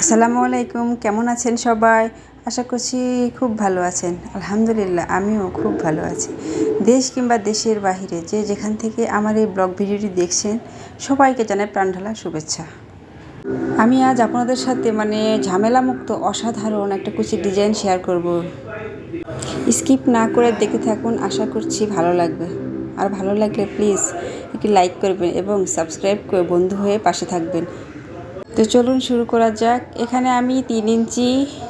আসসালামু আলাইকুম, কেমন আছেন সবাই? আশা করছি খুব ভালো আছেন। আলহামদুলিল্লাহ, আমিও খুব ভালো আছি। দেশ কিংবা দেশের বাহিরে যে যেখান থেকে আমার এই ব্লগ ভিডিওটি দেখছেন, সবাইকে জানাই প্রাণঢালা শুভেচ্ছা। আমি আজ আপনাদের সাথে মানে ঝামেলামুক্ত, অসাধারণ একটা কুচি ডিজাইন শেয়ার করব। স্কিপ না করে দেখে থাকুন, আশা করছি ভালো লাগবে। আর ভালো লাগলে প্লিজ একটি লাইক করবেন এবং সাবস্ক্রাইব করে বন্ধু হয়ে পাশে থাকবেন। তো চলুন শুরু করা যাক। এখানে আমি তিন ইঞ্চি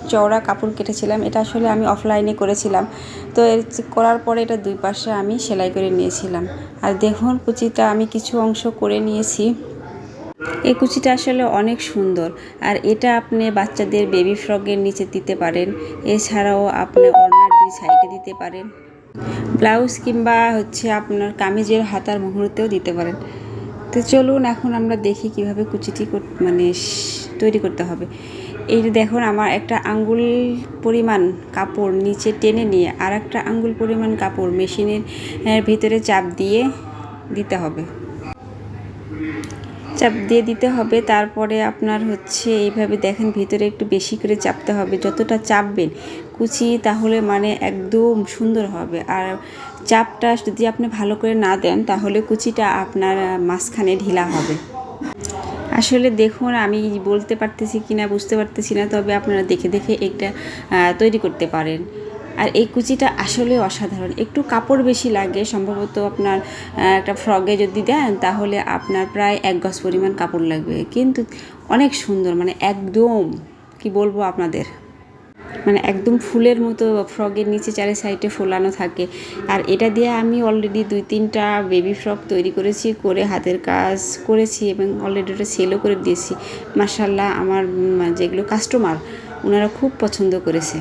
চওড়া কাপড় কেটেছিলাম। এটা আসলে আমি অফলাইনে করেছিলাম। তো এর করার পরে এটা দুই পাশে আমি সেলাই করে নিয়েছিলাম। আর দেখুন, কুচিটা আমি কিছু অংশ করে নিয়েছি। এই কুচিটা আসলে অনেক সুন্দর। আর এটা আপনি বাচ্চাদের বেবি ফ্রকের নিচে দিতে পারেন। এছাড়াও আপনি অন্যার দুই সাইডে দিতে পারেন। ব্লাউজ কিংবা হচ্ছে আপনার কামিজের হাতার মুহূর্তেও দিতে পারেন। তো চলুন, এখন আমরা দেখি কীভাবে কুচিটি মানে তৈরি করতে হবে। এই দেখুন, আমার একটা আঙ্গুল পরিমাণ কাপড় নিচে টেনে নিয়ে আর একটা আঙ্গুল পরিমাণ কাপড় মেশিনের ভিতরে চাপ দিয়ে দিতে হবে। চাপ দিয়ে দিতে হবে, তারপরে আপনার হচ্ছে এইভাবে দেখেন, ভিতরে একটু বেশি করে চাপতে হবে। যতটা চাপবেন কুচি তাহলে মানে একদম সুন্দর হবে। আর চাপটা যদি আপনি ভালো করে না দেন, তাহলে কুচিটা আপনার মাঝখানে ঢিলা হবে। আসলে দেখুন, আমি বলতে পারতেছি কি না বুঝতে পারতেছি না, তবে আপনারা দেখে দেখে এটা তৈরি করতে পারেন। আর এই কুচিটা আসলে অসাধারণ। একটু কাপড় বেশি লাগে, সম্ভবত আপনার একটা ফ্রগে যদি দেন, তাহলে আপনার প্রায় এক গজ পরিমাণ কাপড় লাগবে। কিন্তু অনেক সুন্দর মানে একদম, কি বলব আপনাদের? মানে একদম ফুলের মতো ফ্রকের নিচে চারি সাইডে ফোলানো থাকে। আর এটা দিয়ে আমি অলরেডি দুই তিনটা বেবি ফ্রক তৈরি করেছি, করে হাতের কাজ করেছি এবং অলরেডি ওটা সেলও করে দিয়েছি। মার্শাল্লাহ আমার যেগুলো কাস্টমার ওনারা খুব পছন্দ করেছে।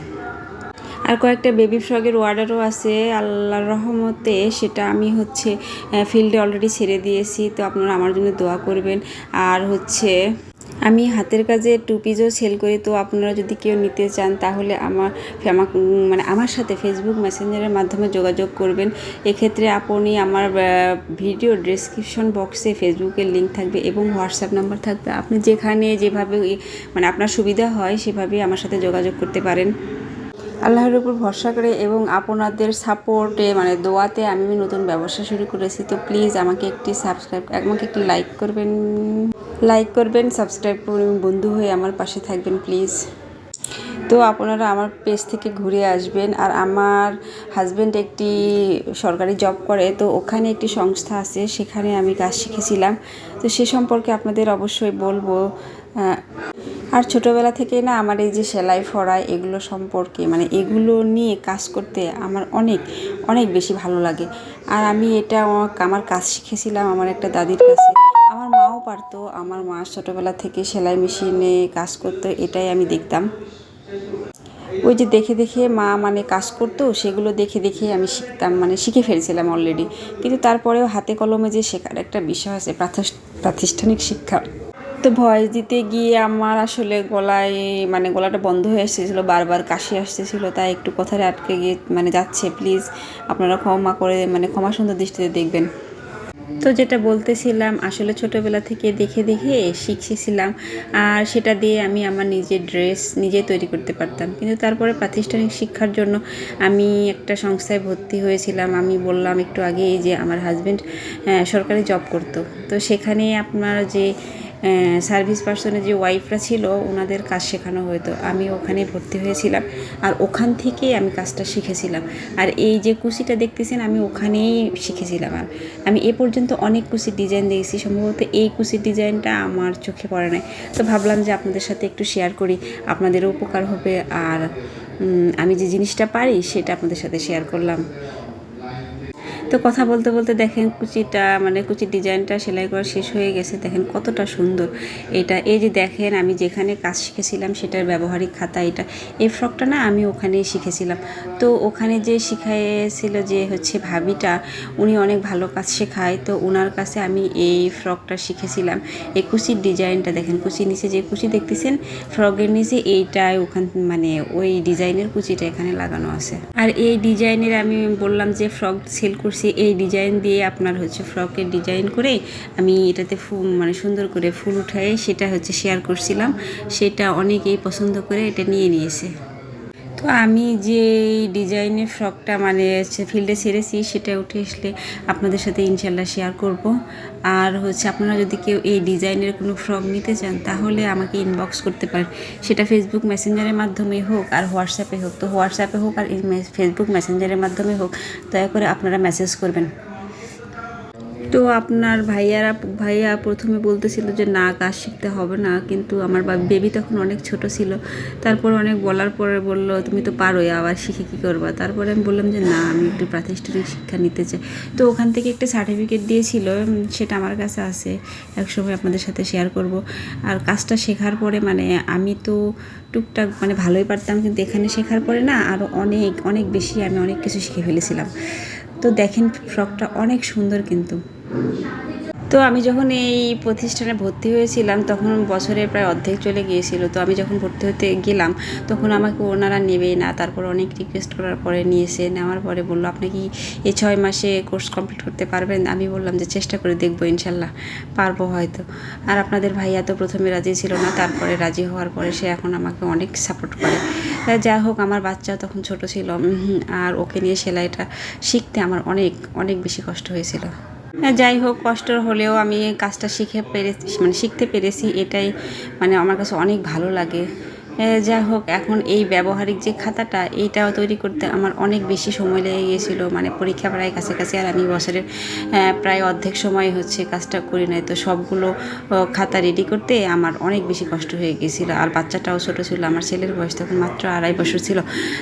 আর কয়েকটা বেবি ফ্রগের অর্ডারও আছে, আল্লাহর রহমতে সেটা আমি হচ্ছে ফিল্ডে অলরেডি ছেড়ে দিয়েছি। তো আপনারা আমার জন্য দোয়া করবেন। আর হচ্ছে আমি হাতের কাজে টু পিসও সেল করি, তো আপনারা যদি কেউ নিতে চান, তাহলে আমার মানে আমার সাথে ফেসবুক মেসেঞ্জারের মাধ্যমে যোগাযোগ করবেন। এক্ষেত্রে আপনি আমার ভিডিও ডেসক্রিপশন বক্সে ফেসবুকের লিঙ্ক থাকবে এবং হোয়াটসঅ্যাপ নাম্বার থাকবে। আপনি যেখানে যেভাবে মানে আপনার সুবিধা হয় সেভাবে আমার সাথে যোগাযোগ করতে পারেন। আল্লাহর উপর ভরসা করে এবং আপনাদের সাপোর্টে মানে দোয়াতে আমি নতুন ব্যবসা শুরু করেছি, তো প্লিজ আমাকে একটি সাবস্ক্রাইব আমাকে একটি লাইক করবেন। লাইক করবেন সাবস্ক্রাইব করবেন, বন্ধু হয়ে আমার পাশে থাকবেন প্লিজ তো আপনারা আমার পেজ থেকে ঘুরে আসবেন, আর আমার হাজব্যান্ড একটি সরকারি জব করে, তো ওখানে একটি সংস্থা আছে, সেখানে আমি কাজ শিখেছিলাম। তো সে সম্পর্কে আপনাদের অবশ্যই বলব। আর ছোটোবেলা থেকে না আমার এই যে সেলাই, ফড়াই এগুলো সম্পর্কে মানে এগুলো নিয়ে কাজ করতে আমার অনেক অনেক বেশি ভালো লাগে। আর আমি এটা আমার কাজ শিখেছিলাম আমার একটা দাদির কাছে। পারতো আমার মা ছোটোবেলা থেকে সেলাই মেশিনে কাজ করতো, এটাই আমি দেখতাম। ওই যে দেখে দেখে মা মানে কাজ করতো, সেগুলো দেখে দেখে আমি শিখতাম মানে শিখে ফেলছিলাম অলরেডি কিন্তু তারপরেও হাতে কলমে যে শেখার একটা বিষয় আছে প্রাতিষ্ঠানিক শিক্ষা। তো ভয়েস দিতে গিয়ে আমার আসলে গলায় মানে গলাটা বন্ধ হয়ে এসেছিল বারবার কাশি আসতেছিলো, তাই একটু কথাটা আটকে গিয়ে মানে যাচ্ছে। প্লিজ আপনারা ক্ষমা করে মানে ক্ষমা সুন্দর দৃষ্টিতে দেখবেন। তো যেটা বলতেছিলাম, আসলে ছোটোবেলা থেকে দেখে দেখে শিখেছিলাম। আর সেটা দিয়ে আমি আমার নিজের ড্রেস নিজে তৈরি করতে পারতাম। কিন্তু তারপরে প্রাতিষ্ঠানিক শিক্ষার জন্য আমি একটা সংস্থায় ভর্তি হয়েছিলাম। আমি বললাম একটু আগে যে আমার হাজব্যান্ড সরকারি জব করতো। তো সেখানে আপনার যে সার্ভিস পার্সনের যে ওয়াইফরা ছিল ওনাদের কাজ শেখানো হতো। আমি ওখানে ভর্তি হয়েছিলাম আর ওখান থেকেই আমি কাজটা শিখেছিলাম। আর এই যে কুচিটা দেখতেছেন, আমি ওখানেই শিখেছিলাম আর। আমি এ পর্যন্ত অনেক কুচির ডিজাইন দেখেছি। সম্ভবত এই কুচির ডিজাইনটা আমার চোখে পড়ে নাই। তো ভাবলাম যে আপনাদের সাথে একটু শেয়ার করি, আপনাদেরও উপকার হবে। আর আমি যে জিনিসটা পারি, সেটা আপনাদের সাথে শেয়ার করলাম। তো কথা বলতে বলতে দেখেন কুচিটা মানে কুচির ডিজাইনটা সেলাই করা শেষ হয়ে গেছে। দেখেন কতটা সুন্দর। এটা, এই যে দেখেন আমি যেখানে কাজ শিখেছিলাম সেটার ব্যবহারিক খাতা এটা। এই ফ্রকটা না আমি ওখানেই শিখেছিলাম। তো ওখানে যে শিখাইয়েছিল যে হচ্ছে ভাবিটা, উনি অনেক ভালো কাজ শেখায়। তো ওনার কাছে আমি এই ফ্রকটা শিখেছিলাম। এই কুচির ডিজাইনটা দেখেন, কুচির নিচে যে কুচি দেখতেছেন, ফ্রকের নিচে এইটাই ওখান মানে ওই ডিজাইনের কুচিটা এখানে লাগানো আছে। আর এই ডিজাইনের আমি বললাম যে ফ্রক সেল করছি নিয়েছি এই ডিজাইন দিয়ে আপনার হচ্ছে ফ্রকের ডিজাইন করে আমি এটাতে ফুল মানে সুন্দর করে ফুল উঠাই সেটা হচ্ছে শেয়ার করছিলাম। সেটা অনেকেই পছন্দ করে, এটা নিয়ে নিয়েছে। তো আমি যে ডিজাইনের ফ্রকটা মানে ফিল্ডে ছেড়েছি, সেটা উঠে আসলে আপনাদের সাথে ইনশাল্লাহ শেয়ার করব। আর হচ্ছে আপনারা যদি কেউ এই ডিজাইনের কোনো ফ্রক নিতে চান, তাহলে আমাকে ইনবক্স করতে পারেন। সেটা ফেসবুক মেসেঞ্জারের মাধ্যমে হোক আর হোয়াটসঅ্যাপে হোক। তো হোয়াটসঅ্যাপে হোক আর ফেসবুক মেসেঞ্জারের মাধ্যমে হোক, দয়া করে আপনারা মেসেজ করবেন। তো আপনার ভাইয়ারা, ভাইয়া প্রথমে বলতেছিল যে, না, কাজ শিখতে হবে না। কিন্তু আমার বেবি তখন অনেক ছোট ছিল। তারপর অনেক বলার পরে বলল, তুমি তো পারোই, আবার শিখে কী করবা? তারপরে আমি বললাম যে, না, আমি একটু প্রাতিষ্ঠানিক শিক্ষা নিতে চাই। তো ওখান থেকে একটা সার্টিফিকেট দিয়েছিল সেটা আমার কাছে আছে। একসময় আপনাদের সাথে শেয়ার করব। আর কাজটা শেখার পরে মানে আমি তো টুকটাক মানে ভালোই পারতাম, কিন্তু এখানে শেখার পরে না আরও অনেক অনেক বেশি আমি অনেক কিছু শিখে ফেলেছিলাম। তো দেখেন ফ্রকটা অনেক সুন্দর কিন্তু। তো আমি যখন এই প্রতিষ্ঠানে ভর্তি হয়েছিলাম তখন বছরের প্রায় অর্ধেক চলে গিয়েছিল। তো আমি যখন ভর্তি হতে গেলাম তখন আমাকে ওনারা নেবেই না। তারপর অনেক রিকোয়েস্ট করার পরে নিয়েছে। নেওয়ার পরে বলল আপনি কি এই ছয় মাসে কোর্স কমপ্লিট করতে পারবেন? আমি বললাম যে চেষ্টা করে দেখব ইনশাল্লাহ। পারব হয়তো। আর আপনাদের ভাইয়া তো প্রথমে রাজি ছিল না তারপরে রাজি হওয়ার পরে সে এখন আমাকে অনেক সাপোর্ট করে। যা হোক আমার বাচ্চা তখন ছোট ছিল আর ওকে নিয়ে সেলাইটা শিখতে আমার অনেক অনেক বেশি কষ্ট হয়েছিল। হ্যাঁ, যাই হোক, কষ্ট হলেও আমি কাজটা শিখে পেরেছি মানে শিখতে পেরেছি, এটাই মানে আমার কাছে অনেক ভালো লাগে। যাই হোক, এখন এই ব্যবহারিক যে খাতাটা, এইটাও তৈরি করতে আমার অনেক বেশি সময় লেগে গিয়েছিল মানে পরীক্ষা প্রায় কাছাকাছি, আর আমি বছরের প্রায় অর্ধেক সময় হচ্ছে কাজটা করি নাই, তো সবগুলো খাতা রেডি করতে আমার অনেক বেশি কষ্ট হয়ে গিয়েছিল। আর বাচ্চাটাও ছোটো ছিল, আমার ছেলের বয়স তখন মাত্র আড়াই বছর ছিল।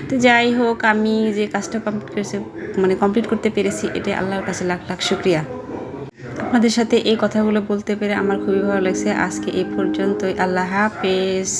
তো যাই হোক, আমি যে কাজটা কমপ্লিট করেছি মানে কমপ্লিট করতে পেরেছি এটা আল্লাহর কাছে লাখ লাখ শুক্রিয়া। আপনাদের সাথে এই কথাগুলো বলতে পেরে আমার খুবই ভালো লাগছে। আজকে এই পর্যন্তই। আল্লাহ হাফেজ।